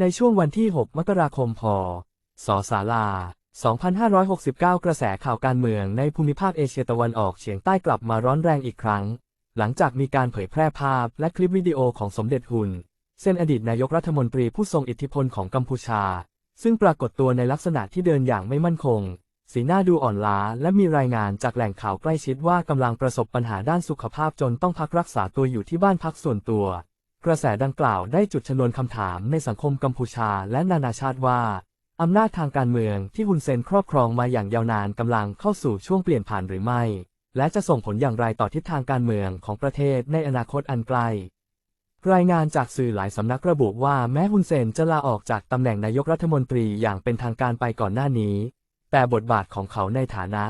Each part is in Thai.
ในช่วงวันที่ 6 มกราคม พศศาลา 2569 กระแสข่าวการเมืองในภูมิภาคเอเชียตะวันออกเฉียงใต้กลับมาร้อนแรงอีกครั้ง หลังจากมีการเผยแพร่ภาพและคลิปวิดีโอของสมเด็จฮุนเซนอดีตนายกรัฐมนตรีผู้ทรงอิทธิพลของกัมพูชา ซึ่งปรากฏตัวในลักษณะที่เดินอย่างไม่มั่นคง สีหน้าดูอ่อนล้า และมีรายงานจากแหล่งข่าวใกล้ชิดว่ากำลังประสบปัญหาด้านสุขภาพจนต้องพักรักษาตัวอยู่ที่บ้านพักส่วนตัว กระแสดังกล่าวได้จุดชนวนคำถามในสังคมกัมพูชาและนานาชาติว่า อำนาจทางการเมืองที่ฮุนเซนครอบครองมาอย่างยาวนานกำลังเข้าสู่ช่วงเปลี่ยนผ่านหรือไม่ และจะส่งผลอย่างไรต่อทิศทางการเมืองของประเทศในอนาคตอันไกล รายงานจากสื่อหลายสำนักระบุว่าแม้ฮุนเซนจะลาออกจากตำแหน่งนายกรัฐมนตรีอย่างเป็นทางการไปก่อนหน้านี้ แต่บทบาทของเขาในฐานะ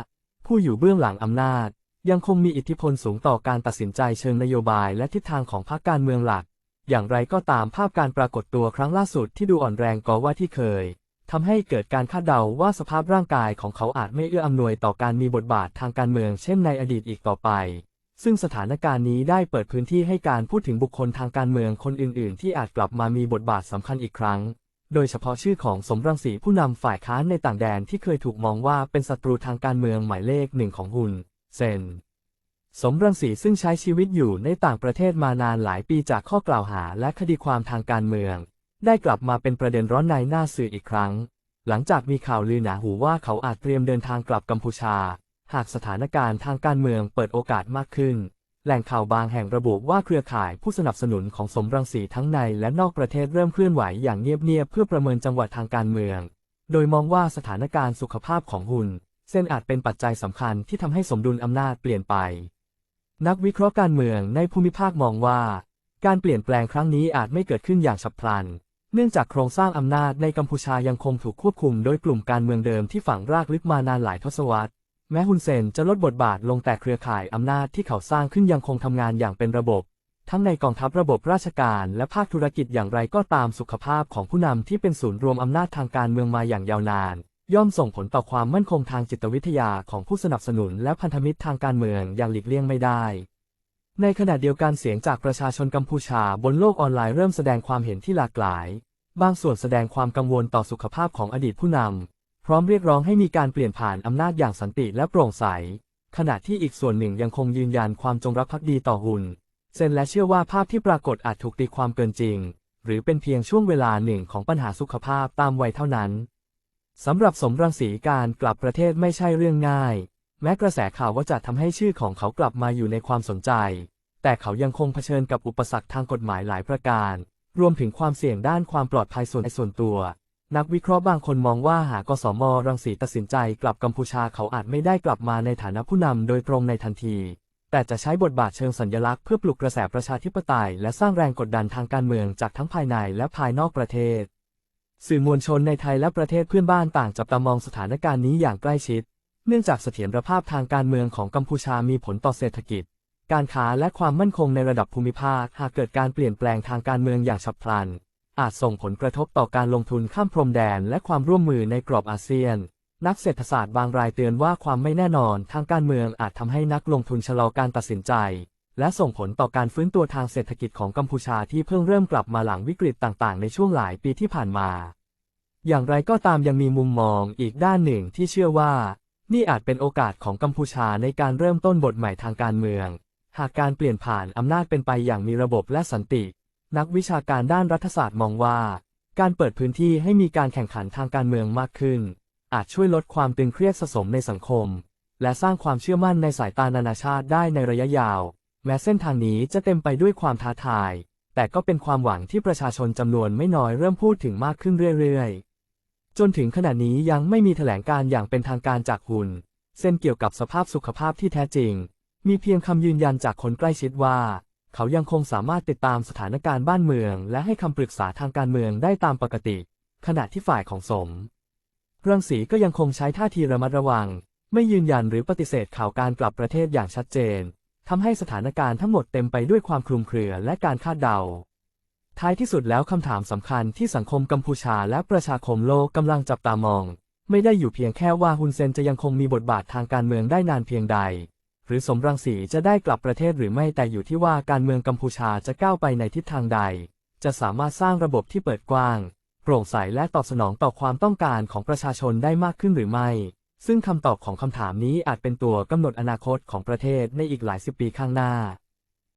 ผู้อยู่เบื้องหลังอำนาจ ยังคงมีอิทธิพลสูงต่อการตัดสินใจเชิงนโยบายและทิศทางของพรรคการเมืองหลัก อย่างไรก็ตามภาพการปรากฏตัวครั้งล่าสุดที่ดูอ่อนแรงกว่าที่เคยทำให้เกิดการคาดเดาว่าสภาพร่างกายของเขาอาจไม่เอื้ออำนวยต่อการมีบทบาททางการเมืองเช่นในอดีตอีกต่อไป ซึ่งสถานการณ์นี้ได้เปิดพื้นที่ให้การพูดถึงบุคคลทางการเมืองคนอื่น ๆ ที่อาจกลับมามีบทบาทสำคัญอีกครั้ง โดยเฉพาะชื่อของสมรังสีผู้นำฝ่ายค้านในต่างแดนที่เคยถูกมองว่าเป็นศัตรูทางการเมืองหมายเลขหนึ่งของฮุนเซน สมรังสีซึ่งใช้ชีวิตอยู่ในต่างประเทศมานานหลายปีจากข้อกล่าวหาและคดีความทางการเมือง ได้กลับมาเป็นประเด็นร้อนในหน้าสื่ออีกครั้ง หลังจากมีข่าวลือหนาหูว่าเขาอาจเตรียมเดินทางกลับกัมพูชา หากสถานการณ์ทางการเมืองเปิดโอกาสมากขึ้น แหล่งข่าวบางแห่งระบุว่าเครือข่ายผู้สนับสนุนของสมรังสีทั้งในและนอกประเทศเริ่มเคลื่อนไหวอย่างเงียบๆเพื่อประเมินจังหวะทางการเมือง โดยมองว่าสถานการณ์สุขภาพของหุนเส้นอาจเป็นปัจจัยสำคัญที่ทำให้สมดุลอำนาจเปลี่ยนไป นักวิเคราะห์การเมืองในภูมิภาคมองว่า การเปลี่ยนแปลงครั้งนี้อาจไม่เกิดขึ้นอย่างฉับพลัน เนื่องจากโครงสร้างอำนาจในกัมพูชายังคงถูกควบคุมโดยกลุ่มการเมืองเดิมที่ฝังรากลึกมานานหลายทศวรรษ แม้ฮุนเซนจะลดบทบาทลงแต่เครือข่ายอำนาจที่เขาสร้างขึ้นยังคงทำงานอย่างเป็นระบบ ทั้งในกองทัพระบบราชการและภาคธุรกิจอย่างไรก็ตามสุขภาพของผู้นำที่เป็นศูนย์รวมอำนาจทางการเมืองมาอย่างยาวนาน ย่อมส่งผลต่อความมั่นคงทางจิตวิทยาของผู้สนับสนุนและพันธมิตรทางการเมืองอย่างหลีกเลี่ยงไม่ได้ ในขณะเดียวกันเสียงจากประชาชนกัมพูชาบนโลกออนไลน์เริ่มแสดงความเห็นที่หลากหลาย บางส่วนแสดงความกังวลต่อสุขภาพของอดีตผู้นำ พร้อมเรียกร้องให้มีการเปลี่ยนผ่านอำนาจอย่างสันติและโปร่งใส ขณะที่อีกส่วนหนึ่งยังคงยืนยันความจงรักภักดีต่อหุนเซนและเชื่อว่าภาพที่ปรากฏอาจถูกตีความเกินจริง หรือเป็นเพียงช่วงเวลาหนึ่งของปัญหาสุขภาพตามวัยเท่านั้น สำหรับสมรังสีการกลับประเทศไม่ใช่เรื่องง่าย แม้กระแสข่าวว่าจะทำให้ชื่อของเขากลับมาอยู่ในความสนใจ แต่เขายังคงเผชิญกับอุปสรรคทางกฎหมายหลายประการ รวมถึงความเสี่ยงด้านความปลอดภัยส่วนส่วนตัว นักวิเคราะห์บางคนมองว่าหากกสมรังสีตัดสินใจกลับกัมพูชาเขาอาจไม่ได้กลับมาในฐานะผู้นำโดยตรงในทันที แต่จะใช้บทบาทเชิงสัญลักษณ์เพื่อปลุกกระแสประชาธิปไตย และสร้างแรงกดดันทางการเมืองจากทั้งภายในและภายนอกประเทศ สื่อมวลชนในไทยและประเทศเพื่อนบ้านต่างจับตามองสถานการณ์นี้อย่างใกล้ชิด เนื่องจากเสถียรภาพทางการเมืองของกัมพูชามีผลต่อเศรษฐกิจ การค้าและความมั่นคงในระดับภูมิภาค หากเกิดการเปลี่ยนแปลงทางการเมืองอย่างฉับพลัน อาจส่งผลกระทบต่อการลงทุนข้ามพรมแดนและความร่วมมือในกรอบอาเซียน นักเศรษฐศาสตร์บางรายเตือนว่าความไม่แน่นอนทางการเมืองอาจทำให้นักลงทุนชะลอการตัดสินใจ และส่งผลต่อการฟื้นตัวทางเศรษฐกิจของกัมพูชาที่เพิ่งเริ่มกลับมาหลังวิกฤตต่างๆ ในช่วงหลายปีที่ผ่านมา อย่างไรก็ตามยังมีมุมมองอีกด้านหนึ่งที่เชื่อว่า นี่อาจเป็นโอกาสของกัมพูชาในการเริ่มต้นบทใหม่ทางการเมือง หากการเปลี่ยนผ่านอำนาจเป็นไปอย่างมีระบบและสันติ นักวิชาการด้านรัฐศาสตร์มองว่า การเปิดพื้นที่ให้มีการแข่งขันทางการเมืองมากขึ้น อาจช่วยลดความตึงเครียดสะสมในสังคม และสร้างความเชื่อมั่นในสายตานานาชาติได้ในระยะยาว แม้เส้นทางนี้จะเต็มไปด้วยความท้าทาย แต่ก็เป็นความหวังที่ประชาชนจำนวนไม่น้อยเริ่มพูดถึงมากขึ้นเรื่อยๆ จนถึงขณะนี้ยังไม่มีแถลงการอย่างเป็นทางการจากหุนเส้นเกี่ยวกับสภาพสุขภาพที่แท้จริง มีเพียงคำยืนยันจากคนใกล้ชิดว่า เขายังคงสามารถติดตามสถานการณ์บ้านเมือง และให้คำปรึกษาทางการเมืองได้ตามปกติ ขณะที่ฝ่ายของสมรังสีก็ยังคงใช้ท่าทีระมัดระวัง ไม่ยืนยันหรือปฏิเสธข่าวการกลับประเทศอย่างชัดเจน ทำให้สถานการณ์ทั้งหมดเต็มไปด้วยความคลุมเครือและการคาดเดา ท้ายที่สุดแล้วคำถามสำคัญที่สังคมกัมพูชาและประชาคมโลกกำลังจับตามอง ไม่ได้อยู่เพียงแค่ว่าฮุนเซนจะยังคงมีบทบาททางการเมืองได้นานเพียงใด หรือสมรังสีจะได้กลับประเทศหรือไม่แต่อยู่ที่ว่าการเมืองกัมพูชาจะก้าวไปในทิศทางใด จะสามารถสร้างระบบที่เปิดกว้างโปร่งใสและตอบสนองต่อความต้องการของประชาชนได้มากขึ้นหรือไม่ ซึ่งคำตอบของคำถามนี้อาจเป็นตัวกำหนดอนาคตของประเทศในอีกหลายสิบปีข้างหน้า